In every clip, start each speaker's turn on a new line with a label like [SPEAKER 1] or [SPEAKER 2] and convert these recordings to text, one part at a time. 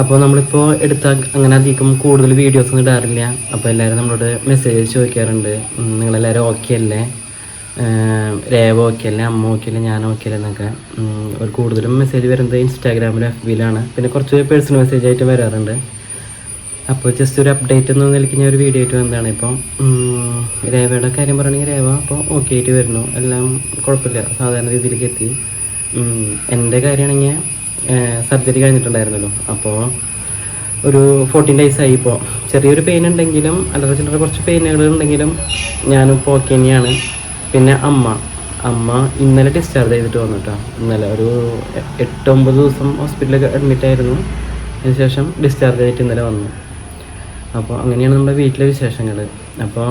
[SPEAKER 1] അപ്പോൾ നമ്മളിപ്പോൾ എടുത്ത അങ്ങനെ അധികം കൂടുതൽ വീഡിയോസ് ഒന്നും ഇടാറില്ല. അപ്പോൾ എല്ലാവരും നമ്മളോട് മെസ്സേജ് ചോദിക്കാറുണ്ട്. നിങ്ങളെല്ലാവരും ഓക്കെ അല്ലേ? രേവ ഓക്കെ അല്ലേ? അമ്മ ഓക്കെ അല്ലേ? ഞാൻ ഓക്കെ അല്ലേ എന്നൊക്കെ. ഒരു കൂടുതലും മെസ്സേജ് വരുന്നത് ഇൻസ്റ്റാഗ്രാമിലും എഫ് ബിയിലാണ് പിന്നെ കുറച്ച് പേഴ്സണൽ മെസ്സേജ് ആയിട്ട് വരാറുണ്ട്. അപ്പോൾ ജസ്റ്റ് ഒരു അപ്ഡേറ്റ് എന്ന നിലയ്ക്ക് ഞാൻ ഒരു വീഡിയോ ആയിട്ട് വന്നതാണ് ഇപ്പം. രേവയുടെ കാര്യം പറയുകയാണെങ്കിൽ രേവ അപ്പോൾ ഓക്കെ ആയിട്ട് വരുന്നു. എല്ലാം കുഴപ്പമില്ല. സാധാരണ രീതിയിലേക്ക് എത്തി. എന്റെ കാര്യമാണെങ്കിൽ സർജറി കഴിഞ്ഞിട്ടുണ്ടായിരുന്നല്ലോ. അപ്പോൾ ഒരു ഫോർട്ടീൻ ഡേയ്സ് ആയി ഇപ്പോൾ ചെറിയൊരു പെയിൻ ഉണ്ടെങ്കിലും അല്ലാതെ ചില്ലറ കുറച്ച് പെയിനുകൾ ഉണ്ടെങ്കിലും ഞാനിപ്പോൾ ഓക്കെ തന്നെയാണ്. പിന്നെ അമ്മ. അമ്മ ഇന്നലെ ഡിസ്ചാർജ് ചെയ്തിട്ട് വന്നിട്ടോ ഇന്നലെ ഒരു എട്ട് ഒമ്പത് ദിവസം ഹോസ്പിറ്റലിൽ അഡ്മിറ്റ് ആയിരുന്നു. അതിനുശേഷം ഡിസ്ചാർജ് ചെയ്തിട്ട് ഇന്നലെ വന്നു. അപ്പോൾ അങ്ങനെയാണ് നമ്മുടെ വീട്ടിലെ വിശേഷങ്ങൾ അപ്പോൾ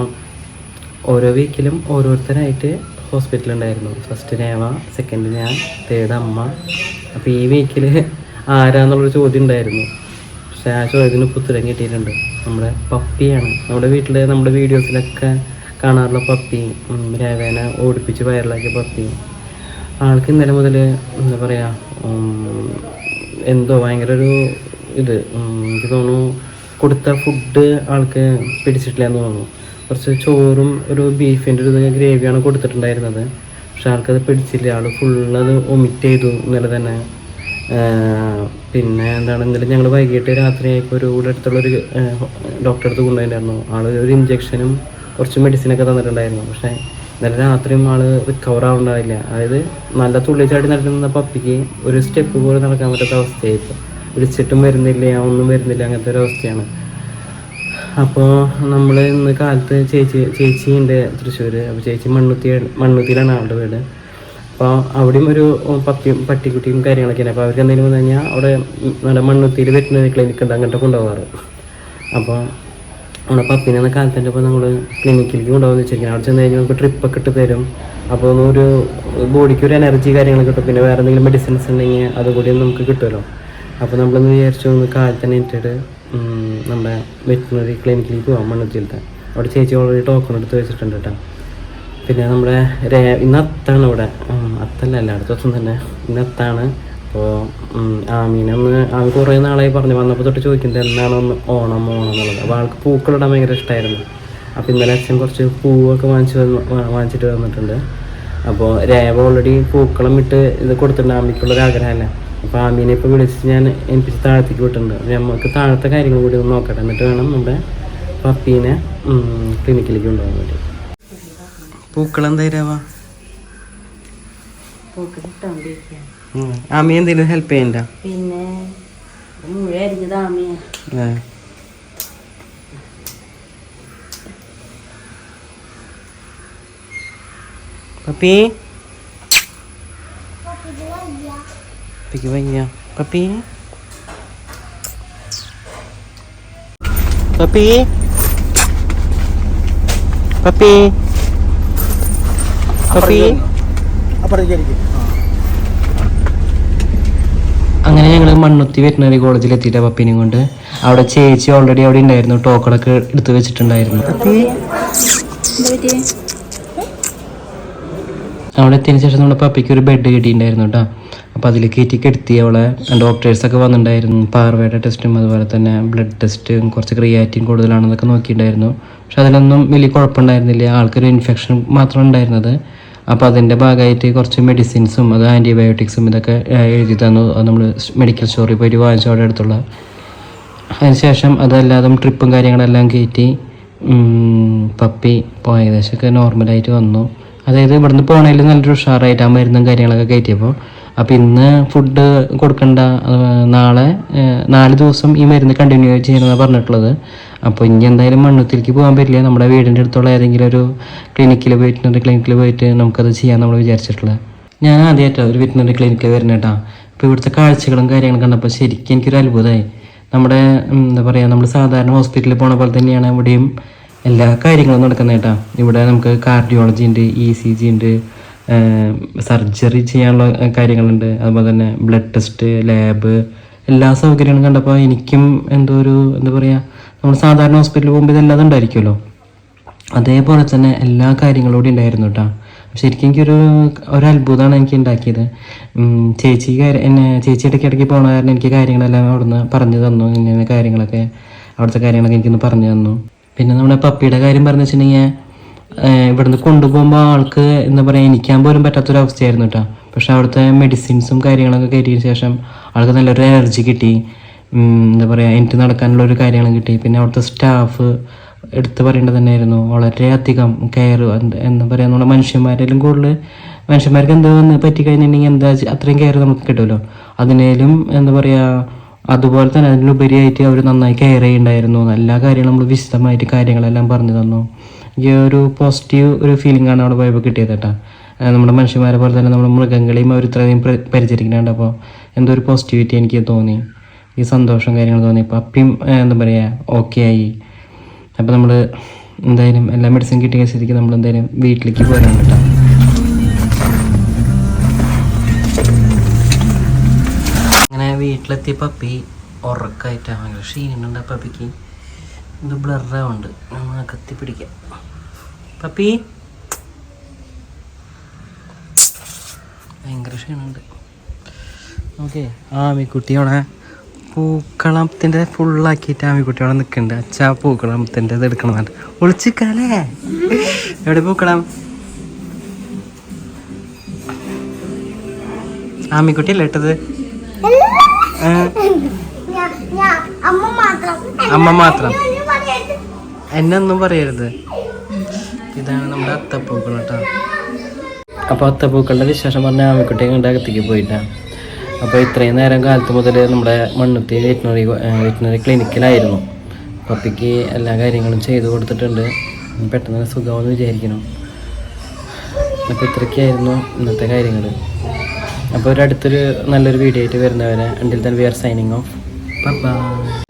[SPEAKER 1] ഓരോ വീക്കിലും ഓരോരുത്തരായിട്ട് ഹോസ്പിറ്റലുണ്ടായിരുന്നു ഫസ്റ്റ് രേവ സെക്കൻഡ് ഞാൻ തേർഡ് അമ്മ. അപ്പോൾ ഈ വീക്കിൽ ആരാന്നുള്ളൊരു ചോദ്യം ഉണ്ടായിരുന്നു പക്ഷേ ആ ചോദ്യത്തിന് ഉത്തരം കിട്ടിയിട്ടുണ്ട്. നമ്മുടെ പപ്പിയാണ്. നമ്മുടെ വീട്ടിൽ നമ്മുടെ വീഡിയോസിലൊക്കെ കാണാറുള്ള പപ്പി രേവേനെ ഓടിപ്പിച്ച് വയറിലാക്കിയ പപ്പി. ആൾക്ക് ഇന്നലെ മുതൽ എന്താ പറയുക എന്തോ ഭയങ്കര ഒരു ഇത് എനിക്ക് തോന്നുന്നു കൊടുത്ത ഫുഡ് ആൾക്ക് പിടിച്ചിട്ടില്ല എന്ന് തോന്നുന്നു. കുറച്ച് ചോറും ഒരു ബീഫിന്റെ ഒരു ഗ്രേവിയാണ് കൊടുത്തിട്ടുണ്ടായിരുന്നത്. പക്ഷെ ആൾക്കത് പിടിച്ചില്ല. ആൾ ഫുള്ളത് ഒമിറ്റ് ചെയ്തു ഇന്നലെ തന്നെ. പിന്നെ എന്താണ് ഇന്നലെ ഞങ്ങൾ വൈകിട്ട് രാത്രി ആയപ്പോൾ ഒരു ഇവിടെ അടുത്തുള്ളൊരു ഡോക്ടറെ അടുത്ത് കൊണ്ടുപോയിട്ടുണ്ടായിരുന്നു. ആൾ ഒരു ഇഞ്ചെക്ഷനും കുറച്ച് മെഡിസിനൊക്കെ തന്നിട്ടുണ്ടായിരുന്നു. പക്ഷേ ഇന്നലെ രാത്രിയും ആൾ റിക്കവർ ആവുന്നുണ്ടാവില്ല അതായത് നല്ല തുള്ളി ചാടി നടക്കുന്ന പപ്പിക്ക് ഒരു സ്റ്റെപ്പ് പോലും നടക്കാൻ പറ്റാത്ത അവസ്ഥയായി. ഇപ്പോൾ വിളിച്ചിട്ടും വരുന്നില്ല ഒന്നും വരുന്നില്ല അങ്ങനത്തെ ഒരു അവസ്ഥയാണ്. അപ്പോൾ നമ്മൾ ഇന്ന് കാലത്ത് ചേച്ചി ചേച്ചി ഉണ്ട് തൃശ്ശൂർ അപ്പോൾ ചേച്ചി മണ്ണുത്തി മണ്ണുത്തിയിലാണ് ആളുടെ വീട്. അപ്പോൾ അവിടെയും ഒരു പത്തിയും പട്ടിക്കുട്ടിയും കാര്യങ്ങളൊക്കെയാണ് അപ്പോൾ അവർക്ക് എന്തെങ്കിലും വന്നു കഴിഞ്ഞാൽ അവിടെ നമ്മുടെ മണ്ണുത്തിയിൽ വെറ്റിനറി ക്ലിനിക്ക് ഉണ്ട് അങ്ങോട്ട് കൊണ്ടുപോകാറ്. അപ്പോൾ നമ്മുടെ പപ്പിനെ എന്ന കാലത്തിന്റെ അപ്പോൾ നമ്മൾ ക്ലിനിക്കിലേക്ക് കൊണ്ടുപോകുന്ന വെച്ചിരിക്കുന്നത് അവിടെ ചെന്ന് കഴിഞ്ഞാൽ നമുക്ക് ട്രിപ്പൊക്കെ ഇട്ട് തരും. അപ്പോൾ ഒരു ബോഡിക്ക് ഒരു എനർജി കാര്യങ്ങളൊക്കെ കിട്ടും പിന്നെ വേറെ എന്തെങ്കിലും മെഡിസിൻസ് ഉണ്ടെങ്കിൽ അതുകൂടി നമുക്ക് കിട്ടുമല്ലോ. അപ്പോൾ നമ്മളൊന്ന് വിചാരിച്ചു ഒന്ന് കാലത്ത് തന്നെ ഇട്ടിട്ട് നമ്മുടെ വെറ്റിനറി ക്ലിനിക്കിലേക്ക് പോകാം മണ്ണുത്തിയിലത്തെ അവിടെ ചേച്ചി ഓൾറെഡി ടോക്കൺ എടുത്ത് വെച്ചിട്ടുണ്ട് കേട്ടോ. പിന്നെ നമ്മുടെ രേ ഇന്ന് അത്താണ് ഇവിടെ. അത്തല്ല ദിവസം തന്നെ. ഇന്ന് അത്താണ്. അപ്പോൾ ആമീനന്ന് ആമി കുറേ നാളായി പറഞ്ഞു. വന്നപ്പോൾ തൊട്ട് ചോദിക്കുന്നത് എന്നാണ് ഒന്ന് ഓണം ഓണം എന്നുള്ളത്. അപ്പോൾ ആൾക്ക് പൂക്കളിടാൻ ഭയങ്കര ഇഷ്ടമായിരുന്നു അപ്പോൾ ഇന്നലെ അച്ഛൻ കുറച്ച് പൂവൊക്കെ വാങ്ങിച്ച് വന്ന് വാങ്ങിച്ചിട്ട് വന്നിട്ടുണ്ട് അപ്പോൾ രേവ ഓൾറെഡി പൂക്കളം ഇട്ട് ഇത് കൊടുത്തിട്ടുണ്ട് ആമിക്കുള്ളൊരു ആഗ്രഹമല്ല? അപ്പോൾ ആമീനെ ഇപ്പോൾ വിളിച്ച് ഞാൻ എനിക്ക് താഴത്തേക്ക് വിട്ടിട്ടുണ്ട്. നമുക്ക് താഴത്തെ കാര്യങ്ങൾ കൂടി ഒന്ന് നോക്കട്ടെ. എന്നിട്ട് വേണം നമ്മുടെ പപ്പീനെ ക്ലിനിക്കിലേക്ക് കൊണ്ടുപോകാൻ വേണ്ടി. പൂക്കളം
[SPEAKER 2] തരാവാ
[SPEAKER 1] ആമി എന്തെങ്കിലും ഹെൽപ്പ് ചെയ്യണ്ട?
[SPEAKER 2] പിന്നെ
[SPEAKER 1] പപ്പി? പപ്പിക്ക് വയ്യ പപ്പി പപ്പി പപ്പി പപ്പി അങ്ങനെ ഞങ്ങൾ മണ്ണുത്തി വെറ്റിനറി കോളേജിൽ എത്തിയിട്ട പപ്പീനെയും കൊണ്ട്. അവിടെ ചേച്ചി ഓൾറെഡി അവിടെ ഉണ്ടായിരുന്നു ടോക്കണൊക്കെ എടുത്തു വെച്ചിട്ടുണ്ടായിരുന്നു. അവിടെ എത്തിയതിനു ശേഷം നമ്മുടെ പപ്പിക്ക് ഒരു ബെഡ് കിട്ടിയിട്ടുണ്ടായിരുന്നു കേട്ടോ. അപ്പോൾ അതിൽ കയറ്റി കെടുത്തി അവളെ ഡോക്ടേഴ്സൊക്കെ വന്നിട്ടുണ്ടായിരുന്നു. പാർവയുടെ ടെസ്റ്റും അതുപോലെ തന്നെ ബ്ലഡ് ടെസ്റ്റും കുറച്ച് ക്രിയാറ്റിൻ കൂടുതലാണെന്നൊക്കെ നോക്കിയിട്ടുണ്ടായിരുന്നു. പക്ഷെ അതിലൊന്നും വലിയ കുഴപ്പമുണ്ടായിരുന്നില്ല. ആൾക്കൊരു ഇൻഫെക്ഷൻ മാത്രം ഉണ്ടായിരുന്നത്. അപ്പോൾ അതിന്റെ ഭാഗമായിട്ട് കുറച്ച് മെഡിസിൻസും അത് ആന്റിബയോട്ടിക്സും ഇതൊക്കെ എഴുതി തന്നു. നമ്മൾ മെഡിക്കൽ സ്റ്റോറിൽ പോയിട്ട് വാങ്ങിച്ചു അവിടെ അടുത്തുള്ള. അതിനുശേഷം അതല്ലാതെ ട്രിപ്പും കാര്യങ്ങളെല്ലാം കയറ്റി പപ്പി ഇപ്പോൾ ഏകദേശമൊക്കെ നോർമലായിട്ട് വന്നു. അതായത് ഇവിടുന്ന് പോകണതിൽ നല്ലൊരു ഉഷാറായിട്ട് ആ മരുന്നും കാര്യങ്ങളൊക്കെ കയറ്റിയപ്പോൾ അപ്പോൾ ഇന്ന് ഫുഡ് കൊടുക്കണ്ട നാളെ നാല് ദിവസം ഈ മരുന്ന് കണ്ടിന്യൂ ചെയ്യണമെന്നാണ് പറഞ്ഞിട്ടുള്ളത്. അപ്പോൾ ഇനി എന്തായാലും മണ്ണുത്തിലേക്ക് പോകാൻ പറ്റില്ല. നമ്മുടെ വീടിന്റെ അടുത്തുള്ള ഏതെങ്കിലും ഒരു ക്ലിനിക്കിൽ വെറ്റിനറി ക്ലിനിക്കിൽ പോയിട്ട് നമുക്കത് ചെയ്യാൻ നമ്മൾ വിചാരിച്ചിട്ടുള്ളത്. ഞാൻ ആദ്യമായിട്ടാണ് ഒരു വെറ്റിനറി ക്ലിനിക്കിൽ വരുന്നത് കേട്ടോ അപ്പോൾ ഇവിടുത്തെ കാഴ്ചകളും കാര്യങ്ങളും കണ്ടപ്പോൾ ശരിക്കും എനിക്കൊരു അത്ഭുതമായി നമ്മുടെ എന്താ പറയുക നമ്മൾ സാധാരണ ഹോസ്പിറ്റലിൽ പോണ പോലെ തന്നെയാണ് ഇവിടെയും എല്ലാ കാര്യങ്ങളും നടക്കുന്നത് കേട്ടോ ഇവിടെ നമുക്ക് കാർഡിയോളജി ഉണ്ട് ഇ സി ജി ഉണ്ട് സർജറി ചെയ്യാനുള്ള കാര്യങ്ങളുണ്ട്. അതുപോലെ തന്നെ ബ്ലഡ് ടെസ്റ്റ് ലാബ് എല്ലാ സൗകര്യങ്ങളും കണ്ടപ്പോൾ എനിക്കും എന്തോ ഒരു എന്താ പറയുക നമ്മൾ സാധാരണ ഹോസ്പിറ്റലിൽ പോകുമ്പോൾ ഇതെല്ലാം ഉണ്ടായിരിക്കുമല്ലോ. അതേപോലെ തന്നെ എല്ലാ കാര്യങ്ങളും ഉണ്ടായിരുന്നു കേട്ടോ ശരിക്കും എനിക്കൊരു ഒരു അത്ഭുതമാണ് എനിക്ക് ഉണ്ടാക്കിയത്. ചേച്ചി എന്നെ ചേച്ചി ഇടയ്ക്ക് ഇടയ്ക്ക് പോണ കാരണം എനിക്ക് കാര്യങ്ങളെല്ലാം അവിടുന്ന് പറഞ്ഞു തന്നു. ഇങ്ങനെ കാര്യങ്ങളൊക്കെ അവിടുത്തെ കാര്യങ്ങളൊക്കെ എനിക്കൊന്ന് പറഞ്ഞു തന്നു. പിന്നെ നമ്മുടെ പപ്പിയുടെ കാര്യം പറഞ്ഞു വെച്ചിട്ടുണ്ടെങ്കിൽ ഇവിടുന്ന് കൊണ്ടുപോകുമ്പോൾ ആൾക്ക് എന്താ പറയുക എനിക്കാൻ പോലും പറ്റാത്തൊരവസ്ഥയായിരുന്നു കേട്ടോ പക്ഷെ അവിടുത്തെ മെഡിസിൻസും കാര്യങ്ങളൊക്കെ കയറ്റിയതിന് ശേഷം ആൾക്ക് നല്ലൊരു എനർജി കിട്ടി. എന്താ പറയുക എനിക്ക് നടക്കാനുള്ള ഒരു കാര്യങ്ങളും കിട്ടി. പിന്നെ അവിടുത്തെ സ്റ്റാഫ് എടുത്തു പറയേണ്ടത് തന്നെയായിരുന്നു. വളരെയധികം കെയർ എന്താ പറയുക നമ്മുടെ മനുഷ്യന്മാരെല്ലാം കൂടുതൽ മനുഷ്യന്മാർക്ക് എന്താ വന്ന് പറ്റിക്കഴിഞ്ഞിട്ടുണ്ടെങ്കിൽ എന്താ അത്രയും കെയർ നമുക്ക് കിട്ടുമല്ലോ. അതിനേലും എന്താ പറയുക അതുപോലെ തന്നെ അതിനുപരിയായിട്ട് അവർ നന്നായി കെയർ ചെയ്യുന്നുണ്ടായിരുന്നു. എല്ലാ കാര്യങ്ങളും നമ്മൾ വിശദമായിട്ട് കാര്യങ്ങളെല്ലാം പറഞ്ഞു തന്നു. ഈ ഒരു പോസിറ്റീവ് ഒരു ഫീലിംഗ് ആണ് അവിടെ പോയപ്പോൾ കിട്ടിയത് കേട്ടോ. നമ്മുടെ മനുഷ്യന്മാരെ പോലെ തന്നെ നമ്മുടെ മൃഗങ്ങളെയും അവർ ഇത്രയും പ്ര- പരിചരിക്കുന്നുണ്ട്. അപ്പോൾ എന്തോ ഒരു പോസിറ്റിവിറ്റി എനിക്ക് തോന്നി. ഈ സന്തോഷം കാര്യങ്ങൾ തോന്നി. ഇപ്പോൾ അപ്പിയും ആ, എന്താ പറയുക ഓക്കെ ആയി. അപ്പോൾ നമ്മൾ എന്തായാലും എല്ലാ മെഡിസിൻ കിട്ടിയ സ്ഥിതിക്ക് നമ്മൾ എന്തായാലും വീട്ടിലേക്ക് പോരാൻ കേട്ടോ. അങ്ങനെ വീട്ടിലെത്തിയ പപ്പി ഉറക്കായിട്ടാണ് ഭയങ്കര ക്ഷീണുണ്ട് പപ്പിക്ക് ഇത് ബ്ലറാവുണ്ട് നമ്മൾ കത്തിപ്പിടിക്കാം. പപ്പി? ഭയങ്കര ക്ഷീണുണ്ട് ഓക്കെ ആമിക്കുട്ടിയോടെ പൂക്കളത്തിന്റെ ഫുള്ളാക്കിയിട്ട് ആമിക്കുട്ടിയോടെ നിൽക്കുന്നുണ്ട് അച്ഛാ പൂക്കളത്തിന്റെ ഇത് എടുക്കണമെന്നു ഒളിച്ചിക്കാലേ എവിടെ പൂക്കളം? ആമിക്കുട്ടി അല്ലേ. ഇട്ടത്? അമ്മ മാത്രം. എന്നെ ഒന്നും പറയരുത്. ഇതാണ് നമ്മുടെ അത്തപ്പൂക്കൾ കേട്ടോ. അപ്പോൾ അത്തപ്പൂക്കളുടെ വിശേഷം പറഞ്ഞ ആമിക്കുട്ടിയെ കണ്ട അകത്തേക്ക് പോയിട്ടാ. അപ്പോൾ ഇത്രയും നേരം കാലത്ത് മുതൽ നമ്മുടെ മണ്ണുത്തി വെറ്റിനറി വെറ്റിനറി ക്ലിനിക്കിലായിരുന്നു. പപ്പിക്ക് എല്ലാ കാര്യങ്ങളും ചെയ്തു കൊടുത്തിട്ടുണ്ട്. പെട്ടെന്ന് തന്നെ സുഖമെന്ന് വിചാരിക്കണം അപ്പോൾ ഇത്രയ്ക്കായിരുന്നു ഇന്നത്തെ കാര്യങ്ങൾ അപ്പോൾ ഒരു അടുത്തൊരു നല്ലൊരു വീഡിയോ ആയിട്ട് വരുന്നവരെ until then V R signing off bye